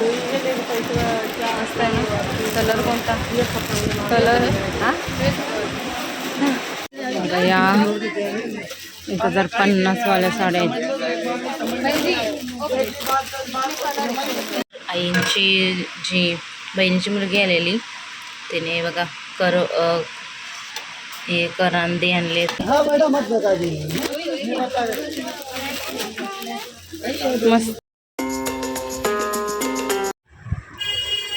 मस्त आहे ना कलर कोणता कलर हा बघा या हजार पन्नास वाल्या साड्या आहेत आईंची जी बहिणीची मुलगी आलेली तिने बघा कर हे करांदे आणले. मस्त.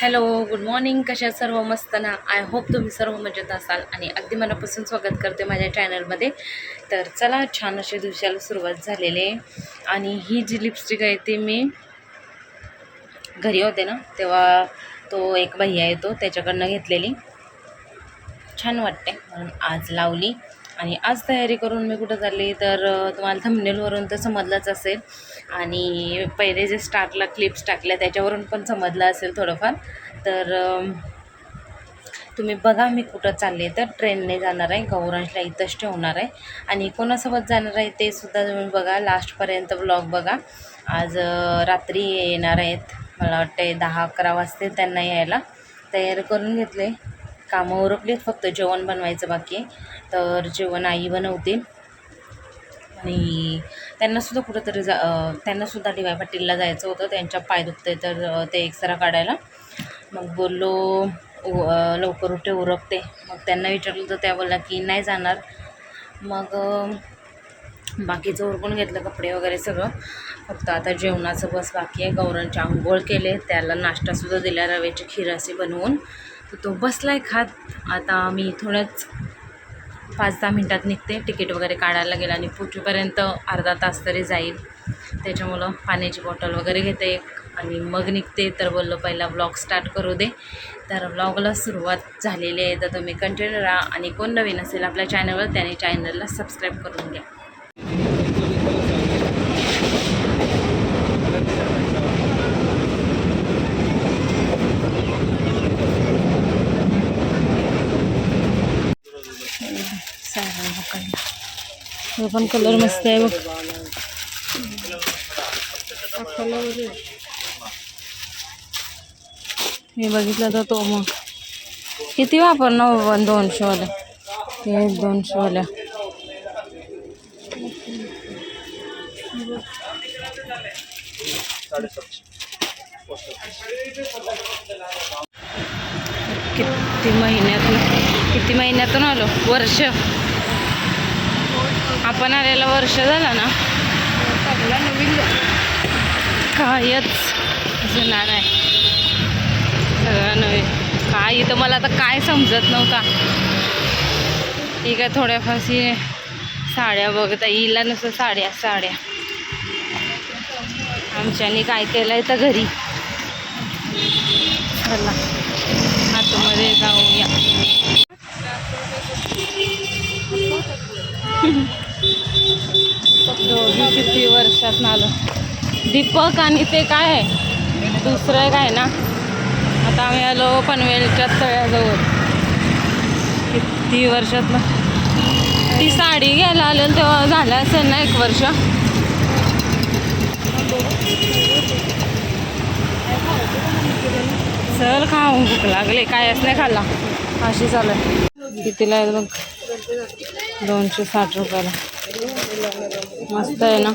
हॅलो गुड मॉर्निंग कशा सर्व? मस्त ना? आय होप तुम्ही सर्व मजेत असाल आणि अगदी मनापासून स्वागत करते माझ्या चॅनलमध्ये तर चला छान अशा दिवसाला सुरुवात झालेली आहे. आणि ही जी लिपस्टिक आहे ती मी घरी होते ना तेव्हा तो एक भैया येतो त्याच्याकडनं घेतलेली. छान वाटते म्हणून आज लावली. आणि आज तयारी करून मी कुठं चालली तर तुम्हाला थंबनेलवरून तर समजलंच असेल. आणि पहिले जे स्टार्टला क्लिप्स टाकल्या त्याच्यावरून पण समजलं असेल थोडंफार. तर तुम्ही बघा मी कुठं चालले तर ट्रेनने जाणार आहे. गौरांशला इथंच ठेवणार आहे. आणि कोणासोबत जाणार आहे ते सुद्धा तुम्ही बघा. लास्टपर्यंत ब्लॉग बघा. आज रात्री येणार आहेत. मला वाटते दहा अकरा वाजते त्यांना यायला. तयार करून घेतले. कामं उरकलीत फक्त. जेवण बनवायचं बाकी आहे. तर जेवण आई बनवते. आणि त्यांनासुद्धा कुठंतरी जा त्यांनासुद्धा डी वाय पाटीलला जायचं होतं. त्यांच्या पाय दुखते तर ते एक्सरा काढायला. मग बोललो लवकर उठे उरकते. मग त्यांना विचारलं तर त्या बोलला की नाही जाणार. मग बाकीचं उरकून घेतलं कपडे वगैरे सगळं. फक्त आता जेवणाचं बस बाकी आहे. गौरांची आंघोळ केले. त्याला नाश्तासुद्धा दिला रव्याची खीर असे बनवून. तर तो आहे खात आता मी थोड्याच पाच दहा मिनटात निघते. तिकीट वगैरे काढायला गेलं आणि पुढच्यापर्यंत अर्धा तास तरी जाईल. त्याच्यामुळं पाण्याची बॉटल वगैरे घेते एक आणि मग निघते. तर बोललो पहिला ब्लॉग स्टार्ट करू दे. तर ब्लॉगला सुरुवात झालेली आहे. तर तुम्ही कंटिन्यू राहा आणि कोण नवीन असेल आपल्या चॅनलवर त्याने चॅनलला सबस्क्राईब करून घ्या. हे पण कलर मस्त आहे बघ. मी बघितलं तर तो मग. किती वापरणार हो पण दोनशे वाल्या? हे दोनशे वाल्या. किती महिन्यातून किती महिन्यातून आलो? वर्ष. आपण आलेला वर्ष झाला ना. कायच जुना नाही सगळं नवीन. काय इथं मला आता काय समजत नव्हता. ठीक आहे थोड्याफारशी साड्या बघता येईला नसतं साड्या साड्या. आमच्यानी काय केलंय तर घरी. चला आतमध्ये जाऊया. किती वर्षात आलो. दीपक आणि ते काय आहे? दुसरं एक आहे ना? आता आम्ही आलो पनवेलच्या तळ्याजवळ. किती वर्षात ती साडी घ्यायला आलो तेव्हा झालं असेल ना एक वर्ष? चल खाऊ भूक लागले. असं नाही खाल्ला? अशी चालू आहे कितीला बघ? दोनशे साठ रुपयाला. मस्त आहे ना.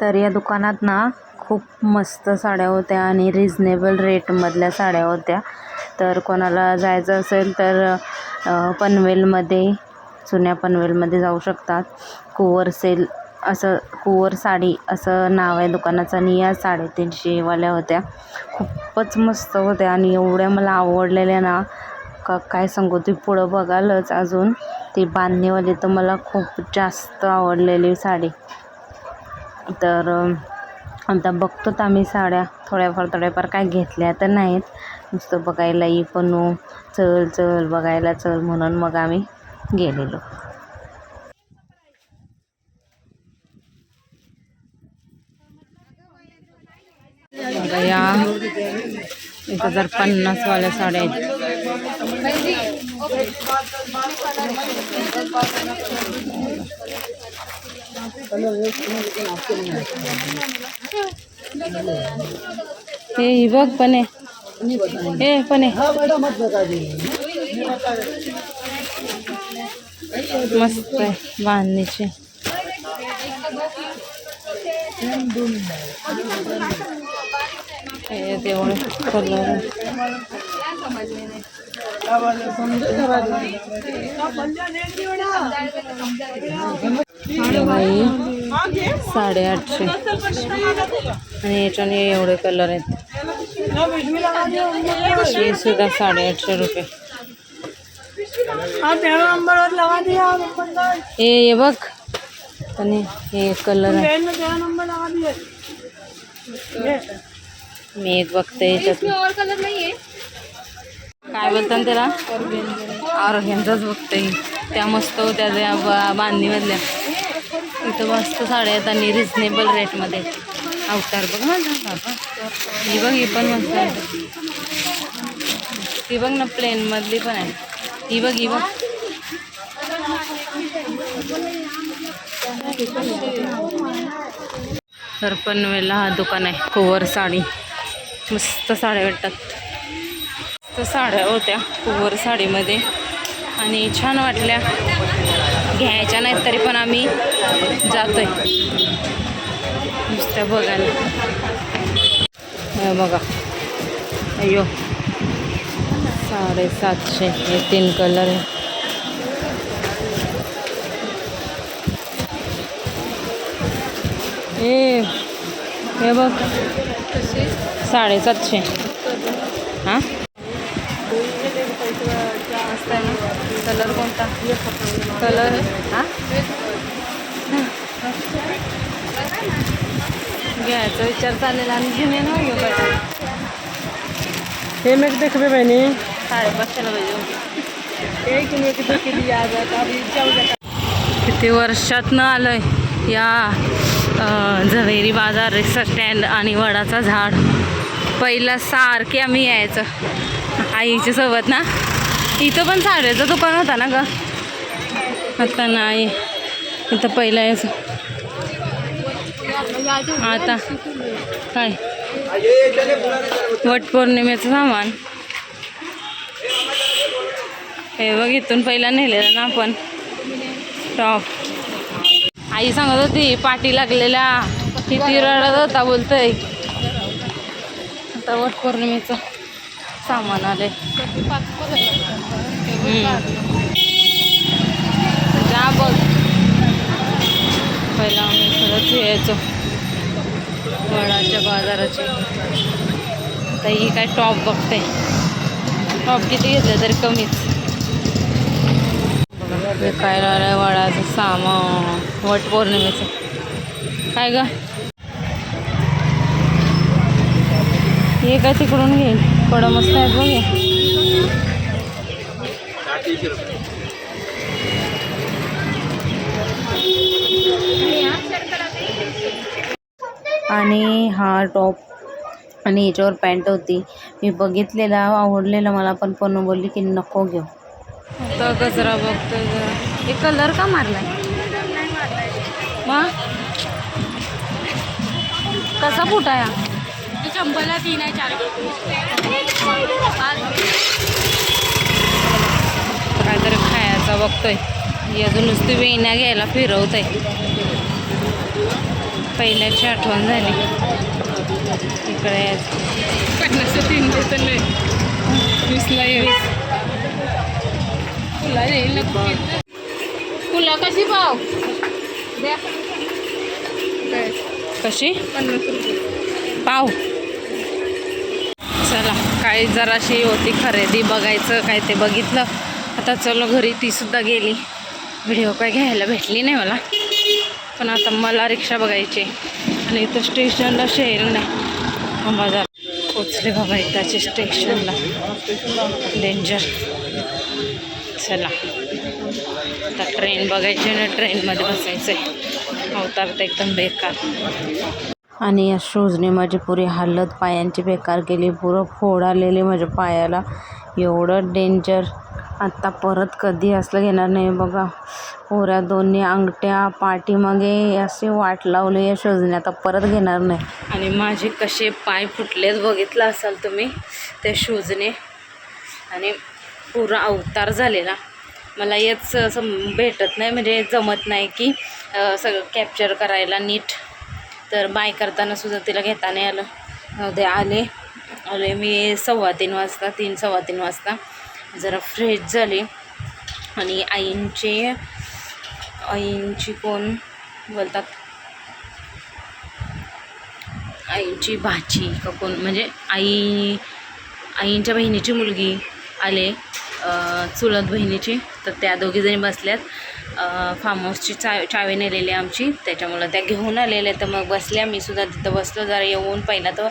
तर या दुकानात ना खूप मस्त साड्या होत्या आणि रिजनेबल रेटमधल्या साड्या होत्या. तर कोणाला जायचं असेल तर पनवेलमध्ये जुन्या पनवेलमध्ये जाऊ शकतात. कुवर सेल असं कुवर साडी असं नाव आहे दुकानाचं आणि या साडेतीनशेवाल्या होत्या. खूपच मस्त होत्या आणि एवढ्या मला आवडलेल्या ना का काय सांगू ती पुढं बघालच अजून. ती बांधणीवाली तर मला खूप जास्त आवडलेली साडी. तर अं, आता बघतोत आम्ही साड्या. थोड्याफार थोड्याफार काय घेतल्या तर नाहीत. नुसतं बघायला ये पण चल चल बघायला चल म्हणून मग आम्ही गेलेलो बघा या एक हजार पन्नासवाल्या साड्या आहेत हे ही बघ पण आहे हे पण आहे मस्त आहे बांधणीची हे तेवढे कलर याच्याने एवढे कलर आहेत हे सुद्धा साडेआठशे रुपये हे हे हे कलर आहे मी एक बघते याच्यात. कलर काय बोलतात त्याला? ऑर्गॅनचाच बघते त्या मस्त होत्या त्या बांधणीमधल्या. इथं मस्त साड्या आहेत आणि रिजनेबल रेटमध्ये अवतार बघ ना ही बघ ही पण मस्त आहे. ती बघ ना प्लेनमधली पण आहे. ही बघ ही बघ. तर पनवेलला हा दुकान आहे. कुवर साडी. मस्त साड्या भेटतात. मस्त साड्या होत्या कुवर साडीमध्ये. आणि छान वाटल्या. घ्यायच्या नाहीत तरी पण आम्ही जातोय. नुसत्या बघायला. बघा. अयो साडेसातशे. हे तीन कलर आहे. ए हे बघ. साडेसातशे. हां? मस्त आहे ना कलर कोणता कलर हां? घ्यायचा विचार चाललेला आणि ये ना घेऊ पाहिजे हे मेक देखबे बहिणी. साडेपाचशेला पाहिजे एक मेक देखील किती वर्षातनं आलोय. या. झवेरी बाजार रिक्षा स्टँड आणि वडाचं झाड. पहिला सारखे आम्ही यायचं. आईच्या सोबत ना. इथं पण साड्याचं दुकान होता ना ग? आता नाही. इथं पहिला यायचं. आता काय? वटपौर्णिमेचं सामान. हे बघ इथून पहिला नेलेलं ना आपण. टॉप आई सांगत होती पाठी लागलेल्या किती रडत होता बोलतोय. आता वट पौर्णिमेचं सामान आले जा बघ. पहिला आम्ही खरंच यायचो. वडाच्या बाजाराची. आता ही काय टॉप बघते. टॉप किती घेतलं तरी कमीच. विकायला आलं वडाचं सामान वटपौर्णिमेचं काय ग? हे काय तिकडून घेईल थोडं मस्त आहेत बघ आणि हा टॉप आणि याच्यावर पॅन्ट होती. मी बघितलेला आवडलेला मला पण पण बोलली की नको घेऊ. आता गजरा बघतोय जरा. हे कलर का मारलाय? मग कसा फुटा या चंपला तीन आहे चार काहीतरी खायचा बघतोय. ही अजून नुसती वेण्या घ्यायला फिरवतंय. पहिल्याची आठवण झाली. इकडे. पन्नास तीन फुला कशी पाव? कशी? पन्नास रुपये. पाव. चला काय जराशी होती खरेदी बघायचं काय ते बघितलं. आता चलो घरी ती सुद्धा गेली. व्हिडिओ काय घ्यायला भेटली नाही मला. पण आता मला रिक्षा बघायची आणि इथं स्टेशनला शेअर नाही. बाजार पोचले बाबा इथाचे स्टेशनला. डेंजर चला. आता ट्रेन बघायची ना ट्रेनमध्ये बसायचं आहे अवतार तर एकदम बेकार. आणि या शूजने माझी पुरी हालत पायांची बेकार केली. पुरं फोड आलेली माझ्या पायाला. एवढं डेंजर आत्ता परत कधी असलं घेणार नाही बघा. पुऱ्या दोन्ही अंगठ्या पाठीमागे असे वाट लावली या शूजने. आता परत घेणार नाही. आणि माझे कसे पाय फुटलेत बघितलं असाल तुम्ही त्या शूजने. आणि पुरा अवतार झालेला. मला हेच असं भेटत नाही म्हणजे जमत नाही की सगळं कॅप्चर करायला नीट. तर बाय करताना सुद्धा तिला घेता नाही आलं. ते आले. आले मी सव्वा तीन वाजता तीन सव्वा तीन वाजता. जरा फ्रेश झाली. आणि आईंचे आईंची कोण बोलतात? आईची भाची का कोण? म्हणजे आई आईंच्या बहिणीची मुलगी आले. चुलत बहिणीची. तर त्या दोघीजणी बसल्यात. फार्म हाऊसची चा चावी नेलेली आमची. त्याच्यामुळं त्या घेऊन आलेल्या तर मग बसल्या. मी सुद्धा तिथं बसलो. जरा येऊन पहिला तर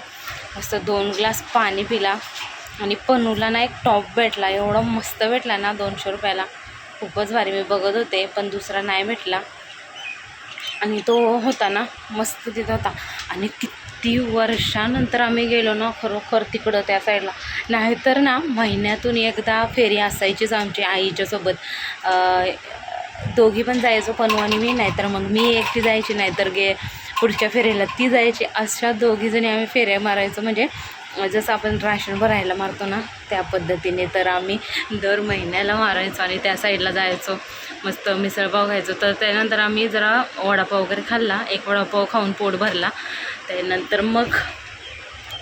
मस्त दोन ग्लास पाणी पिला. आणि पनूला ना एक टॉप भेटला. एवढा मस्त भेटला ना दोनशे रुपयाला. खूपच भारी. मी बघत होते पण दुसरा नाही भेटला. आणि तो होता ना मस्त तिथं होता. आणि किती वर्षानंतर आम्ही गेलो ना खरोखर तिकडं त्या साईडला. नाहीतर ना महिन्यातून एकदा फेरी असायचीच आमची आईच्यासोबत दोघी पण जायचो पनू आणि मी नाहीतर मग मी एकटी जायची नाहीतर गे पुढच्या फेरीला ती जायची. अशा दोघीजणी आम्ही फेऱ्या मारायचो. म्हणजे जसं आपण राशन भरायला मारतो ना त्या पद्धतीने तर आम्ही दर महिन्याला मारायचो आणि त्या साईडला जायचो. मस्त मिसळपाव खायचो. तर त्यानंतर आम्ही जरा वडापाव वगैरे खाल्ला. एक वडापाव खाऊन पोट भरला. त्यानंतर मग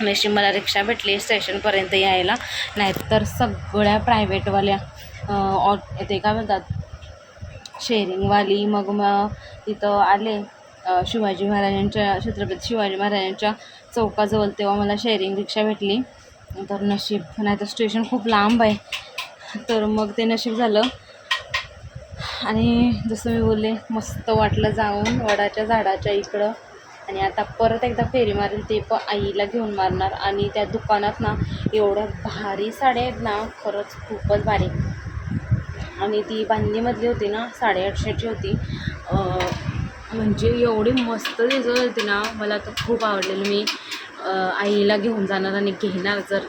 नशीब मला रिक्षा भेटली स्टेशनपर्यंत यायला. नाहीतर सगळ्या प्रायव्हेटवाल्या ऑ ते काय म्हणतात शेअरिंगवाली मग मग तिथं आले शिवाजी महाराजांच्या छत्रपती शिवाजी महाराजांच्या चौकाजवळ तेव्हा मला शेअरिंग रिक्षा भेटली. तर नशीब नाही तर स्टेशन खूप लांब आहे. तर मग ते नशीब झालं. आणि जसं मी बोलले मस्त वाटलं जाऊन वडाच्या झाडाच्या इकडं. आणि आता परत एकदा फेरी मारेल ते पण आईला घेऊन मारणार. आणि त्या दुकानात ना एवढ्या भारी साड्या आहेत ना खरंच खूपच भारी. आणि ती बांधणीमधली होती ना साडेआठशेची होती. म्हणजे एवढी मस्त दिसत होती ना मला तर खूप आवडलेली. मी आईला घेऊन जाणार आणि घेणार जर.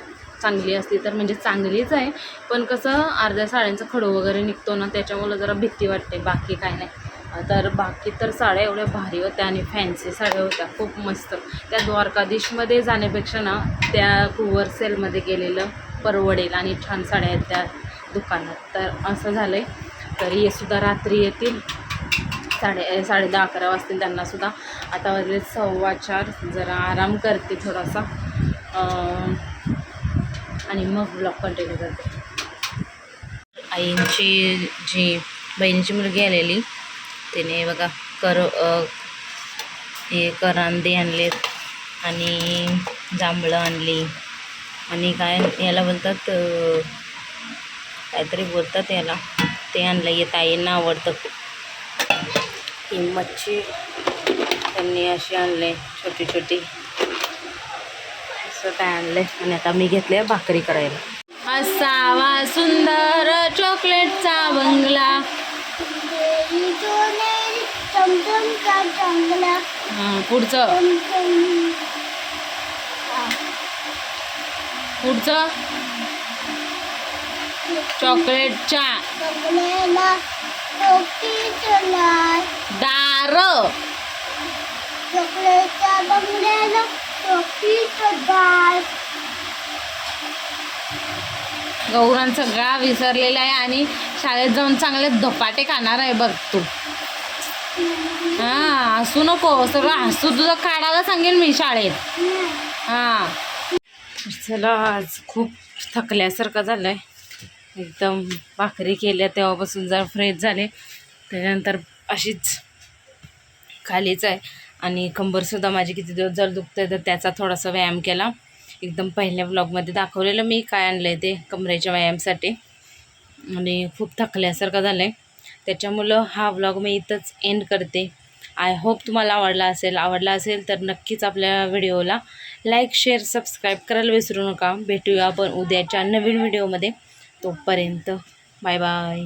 चांगली असली तर म्हणजे चांगलीच आहे. पण कसं अर्ध्या साड्यांचा खडू वगैरे निघतो ना त्याच्यामुळं जरा भीती वाटते. बाकी काय नाही. तर बाकी तर साड्या एवढ्या भारी होत्या आणि फॅन्सी साड्या होत्या. खूप मस्त. त्या द्वारकाधीशमध्ये जाण्यापेक्षा ना त्या कुवर सेलमध्ये गेलेलं परवडेल आणि छान साड्या आहेत त्या दुकानात. तर असं झालं आहे तर हे सुद्धा रात्री येतील. साडे साडे दहा अकरा वाजतील त्यांनासुद्धा आता वाजले सव्वा चार. जरा आराम करते थोडासा. आणि मग ब्लॉग कंटिन्यू करते. आईंची जी बहिणीची मुलगी आलेली तिने बघा कर हे करांदे आणलेत आणि जांभळं आणली. आणि काय याला बोलतात काहीतरी बोलतात याला. ते आणलं येत आईंना आवडतं खूप. ही मच्छी त्यांनी अशी आणले छोटी छोटी असं काय आणले आणि आता मी घेतले भाकरी करायला. असावा सुंदर चॉकलेटचा बंगला. हां पुढचं. पुढचं. चॉकलेटच्या. दार. गौरान सगळा विसरलेला आहे आणि शाळेत जाऊन चांगले धपाटे खाणार आहे बघ तू. हा हसू नको सगळं हसू तुझं काढायला सांगेन मी शाळेत. हा. चला आज खूप थकल्यासारखं झालं आहे एकदम भाकरी केल्या तेव्हापासून जरा फ्रेश झाले. त्याच्यानंतर अशीच खालीच आहे. आणि कंबरसुद्धा माझी किती दिवस जर दुखतं तर त्याचा थोडासा व्यायाम केला. एकदम पहिल्या ब्लॉगमध्ये दाखवलेलं मी काय आणलं आहे ते कमरेच्या व्यायामसाठी. आणि खूप थकल्यासारखं झालं आहे त्याच्यामुळं हा व्लॉग मी इथंच एंड करते. आय होप तुम्हाला आवडला असेल. आवडला असेल तर नक्कीच आपल्या व्हिडिओला लाईक शेअर सबस्क्राईब करायला विसरू नका. भेटूया आपण उद्याच्या नवीन व्हिडिओमध्ये तोपर्यंत बाय बाय